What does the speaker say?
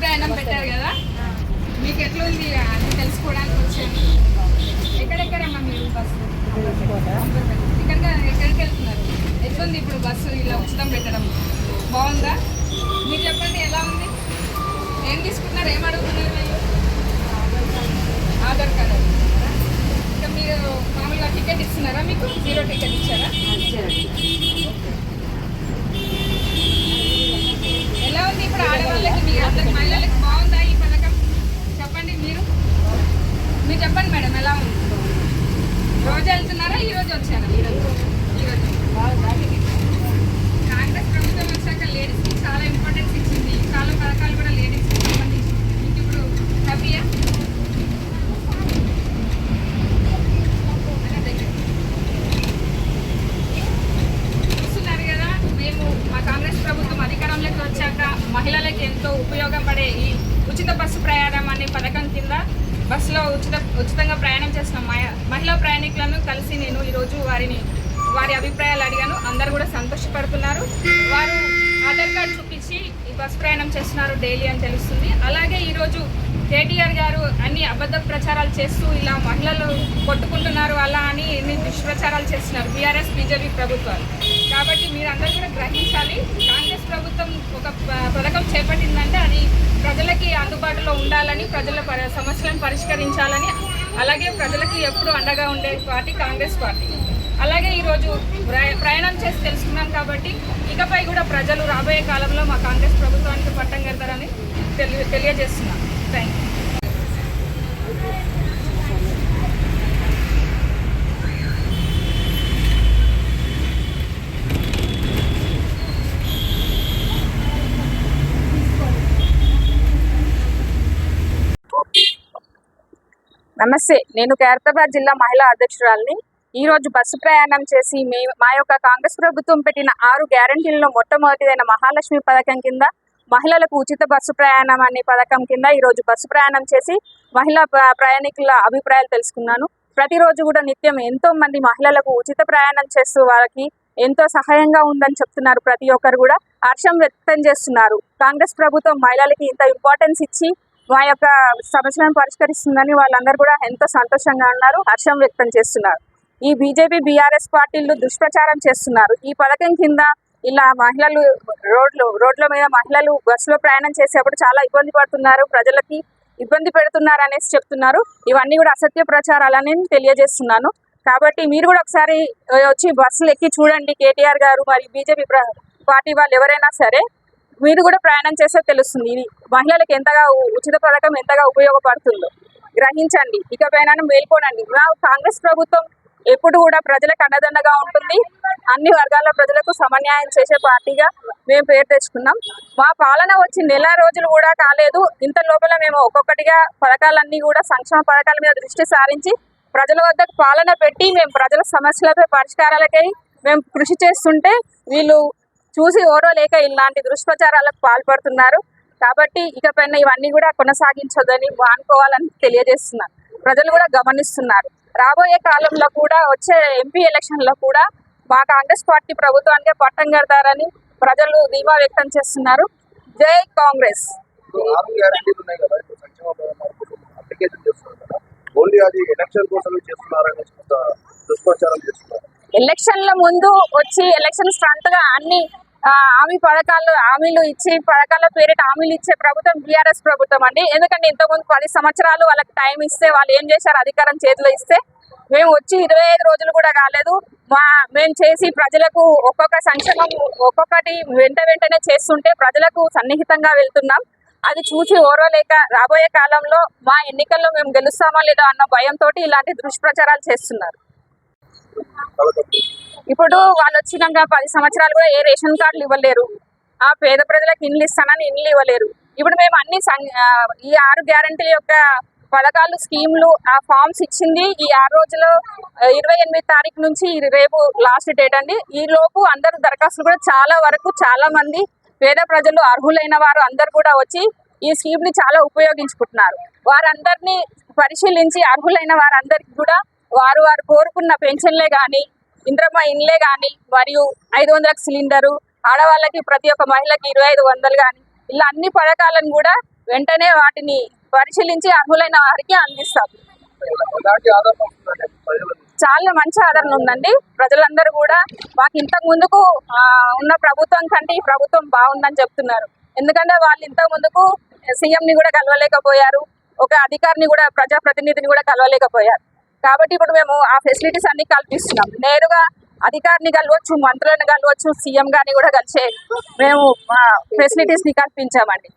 ప్రయాణం పెట్టారు కదా? మీకు ఎట్లా ఉంది అని తెలుసుకోవడానికి వచ్చాను. ఎక్కడెక్కడమ్మా మీరు బస్సు? ఎక్కడికి ఎక్కడికి వెళ్తున్నారు? ఎట్లుంది ఇప్పుడు బస్సు ఇలా ఉచితం పెట్టడం? బాగుందా? మీరు చెప్పండి ఎలా ఉంది? ఏం తీసుకుంటున్నారు? ఏం అడుగుతున్నారు మీరు? ఆధార్ కార్డు. ఇంకా మీరు మామూలుగా టికెట్ ఇస్తున్నారా మీకు? జీరో టికెట్ ఇచ్చారా. మహిళలకు ఎంతో ఉపయోగపడే ఈ ఉచిత బస్సు ప్రయాణం అనే పథకం కింద బస్సులో ఉచిత ఉచితంగా ప్రయాణం చేసిన మహిళా ప్రయాణికులను కలిసి నేను ఈరోజు వారిని వారి అభిప్రాయాలు అడిగాను. అందరు కూడా సంతోషపడుతున్నారు. వారు ఆధార్ కార్డు చూపించి ఈ బస్సు ప్రయాణం చేస్తున్నారు డైలీ అని తెలుస్తుంది. అలాగే ఈరోజు కేటీఆర్ గారు అన్ని అబద్ధ ప్రచారాలు చేస్తూ ఇలా మహిళలు కొట్టుకుంటున్నారు అలా అని ఎన్ని దుష్ప్రచారాలు చేస్తున్నారు బీఆర్ఎస్ బీజేపీ ప్రభుత్వాలు. కాబట్టి మీరందరూ కూడా గ్రహించాలి. కాంగ్రెస్ ప్రభుత్వం ఒక ప- పథకం చేపట్టిందంటే అది ప్రజలకి అందుబాటులో ఉండాలని ప్రజల ప- సమస్యలను పరిష్కరించాలని అలాగే ప్రజలకి ఎప్పుడు అండగా ఉండే పార్టీ కాంగ్రెస్ పార్టీ. అలాగే ఈరోజు ప్రయాణం చేసి తెలుసుకున్నాం కాబట్టి ఇకపై కూడా ప్రజలు రాబోయే కాలంలో మా కాంగ్రెస్ ప్రభుత్వానికి పట్టం కడతారని తెలియజేస్తున్నాం. తెలియజేస్తున్నాను థ్యాంక్ యూ నమస్తే నేను ఖైరతాబాద్ జిల్లా మహిళా అధ్యక్షురాలిని. ఈ రోజు బస్సు ప్రయాణం చేసి మే మా యొక్క కాంగ్రెస్ ప్రభుత్వం పెట్టిన ఆరు గ్యారంటీలలో మొట్టమొదటిదైన మహాలక్ష్మి పథకం కింద మహిళలకు ఉచిత బస్సు ప్రయాణం అనే పథకం కింద ఈ రోజు బస్సు ప్రయాణం చేసి మహిళా ప్రయాణికుల అభిప్రాయాలు తెలుసుకున్నాను. ప్రతిరోజు కూడా నిత్యం ఎంతో మంది మహిళలకు ఉచిత ప్రయాణం చేస్తూ వాళ్ళకి ఎంతో సహాయంగా ఉందని చెప్తున్నారు ప్రతి ఒక్కరు కూడా. హర్షం వ్యక్తం చేస్తున్నారు. కాంగ్రెస్ ప్రభుత్వం మహిళలకి ఇంత ఇంపార్టెన్స్ ఇచ్చి మా యొక్క సమస్యలను పరిష్కరిస్తుందని వాళ్ళందరూ కూడా ఎంతో సంతోషంగా ఉన్నారు హర్షం వ్యక్తం చేస్తున్నారు. ఈ బీజేపీ బీఆర్ఎస్ పార్టీలు దుష్ప్రచారం చేస్తున్నారు. ఈ పథకం కింద ఇలా మహిళలు రోడ్లు రోడ్ల మీద మహిళలు బస్సులో ప్రయాణం చేసేప్పుడు చాలా ఇబ్బంది పడుతున్నారు ప్రజలకి ఇబ్బంది పెడుతున్నారు అనేసి చెప్తున్నారు. ఇవన్నీ కూడా అసత్య ప్రచారాలని తెలియజేస్తున్నాను. కాబట్టి మీరు కూడా ఒకసారి వచ్చి బస్సులు ఎక్కి చూడండి కేటీఆర్ గారు మరి బీజేపీ పార్టీ వాళ్ళు ఎవరైనా సరే మీరు కూడా ప్రయాణం చేస్తే తెలుస్తుంది. ఇది మహిళలకు ఎంతగా ఉచిత పథకం ఎంతగా ఉపయోగపడుతుందో. గ్రహించండి. ఇకపైన మేల్కోనండి. మా కాంగ్రెస్ ప్రభుత్వం ఎప్పుడు కూడా ప్రజలకు అండదండగా ఉంటుంది. అన్ని వర్గాల ప్రజలకు సమన్యాయం చేసే పార్టీగా మేము పేరు తెచ్చుకున్నాం. మా పాలన వచ్చి నెల రోజులు కూడా కాలేదు. ఇంత లోపల మేము ఒక్కొక్కటిగా పథకాలన్నీ కూడా సంక్షేమ పథకాల మీద దృష్టి సారించి ప్రజల వద్దకు పాలన పెట్టి మేము ప్రజల సమస్యలపై పరిష్కారాలకై మేము కృషి చేస్తుంటే వీళ్ళు చూసి ఓర్వలేక ఇలాంటి దుష్ప్రచారాలకు పాల్పడుతున్నారు. కాబట్టి ఇకపైన ఇవన్నీ కూడా కొనసాగించొద్దని మానుకోవాలని తెలియజేస్తున్నారు ప్రజలు కూడా గమనిస్తున్నారు. రాబోయే కాలంలో కూడా వచ్చే ఎంపీ ఎలక్షన్లో కూడా మా కాంగ్రెస్ పార్టీ ప్రభుత్వానికి పట్టం కడతారని ప్రజలు ధీమా వ్యక్తం చేస్తున్నారు. జై కాంగ్రెస్. ఎలక్షన్ల ముందు వచ్చి ఎలక్షన్ స్ట్రంట్గా అన్ని హామీ పథకాలు హామీలు ఇచ్చి పథకాల పేరిట హామీలు ఇచ్చే ప్రభుత్వం బీఆర్ఎస్ ప్రభుత్వం అండి. ఎందుకంటే ఇంతకుముందు పది సంవత్సరాలు వాళ్ళకి టైం ఇస్తే వాళ్ళు ఏం చేశారు? అధికారం చేతిలో ఇస్తే మేము వచ్చి ఇరవై ఐదు రోజులు కూడా కాలేదు. మా మేము చేసి ప్రజలకు ఒక్కొక్క సంక్షేమం ఒక్కొక్కటి వెంట వెంటనే చేస్తుంటే ప్రజలకు సన్నిహితంగా వెళ్తున్నాం. అది చూసి ఓర్వలేక రాబోయే కాలంలో మా ఎన్నికల్లో మేము గెలుస్తామా లేదా అన్న భయంతో ఇలాంటి దుష్ప్రచారాలు చేస్తున్నారు. ఇప్పుడు వాళ్ళు వచ్చినాక పది సంవత్సరాలు కూడా ఏ రేషన్ కార్డులు ఇవ్వలేరు. ఆ పేద ప్రజలకు ఇండ్లు ఇస్తానని ఇండ్లు ఇవ్వలేరు. ఇప్పుడు మేము అన్ని సం- ఈ ఆరు గ్యారంటీ యొక్క పథకాలు స్కీమ్లు ఆ ఫామ్స్ ఇచ్చింది ఈ ఆరు రోజులు ఇరవై ఎనిమిది తారీఖు నుంచి రేపు లాస్ట్ డేట్ అండి. ఈ లోపు అందరు దరఖాస్తులు కూడా చాలా వరకు చాలా మంది పేద ప్రజలు అర్హులైన వారు అందరు కూడా వచ్చి ఈ స్కీమ్ని చాలా ఉపయోగించుకుంటున్నారు. వారందరినీ పరిశీలించి అర్హులైన వారందరికీ కూడా వారు వారు కోరుకున్న పెన్షన్లే కానీ ఇంద్రమ్మ ఇండ్లే కానీ మరియు ఐదు వందలకు సిలిండరు ఆడవాళ్ళకి ప్రతి ఒక్క మహిళకి ఇరవై ఐదు వందలు కానీ ఇలా అన్ని పథకాలను కూడా వెంటనే వాటిని పరిశీలించి అర్హులైన వారికి అందిస్తాం. చాలా మంచి ఆదరణ ఉందండి. ప్రజలందరూ కూడా మాకు ఇంతకు ముందుకు ఉన్న ప్రభుత్వం కంటే ఈ ప్రభుత్వం బాగుందని చెప్తున్నారు. ఎందుకంటే వాళ్ళు ఇంతకు ముందుకు సీఎంని కూడా కలవలేకపోయారు. ఒక అధికారిని కూడా ప్రజాప్రతినిధిని కూడా కలవలేకపోయారు. కాబట్టి ఇప్పుడు మేము ఆ ఫెసిలిటీస్ అన్ని కల్పిస్తున్నాం. నేరుగా అధికారిని కలవచ్చు మంత్రులను కలవచ్చు సీఎం గారిని కూడా కలిసే మేము ఫెసిలిటీస్ని కల్పించామండి.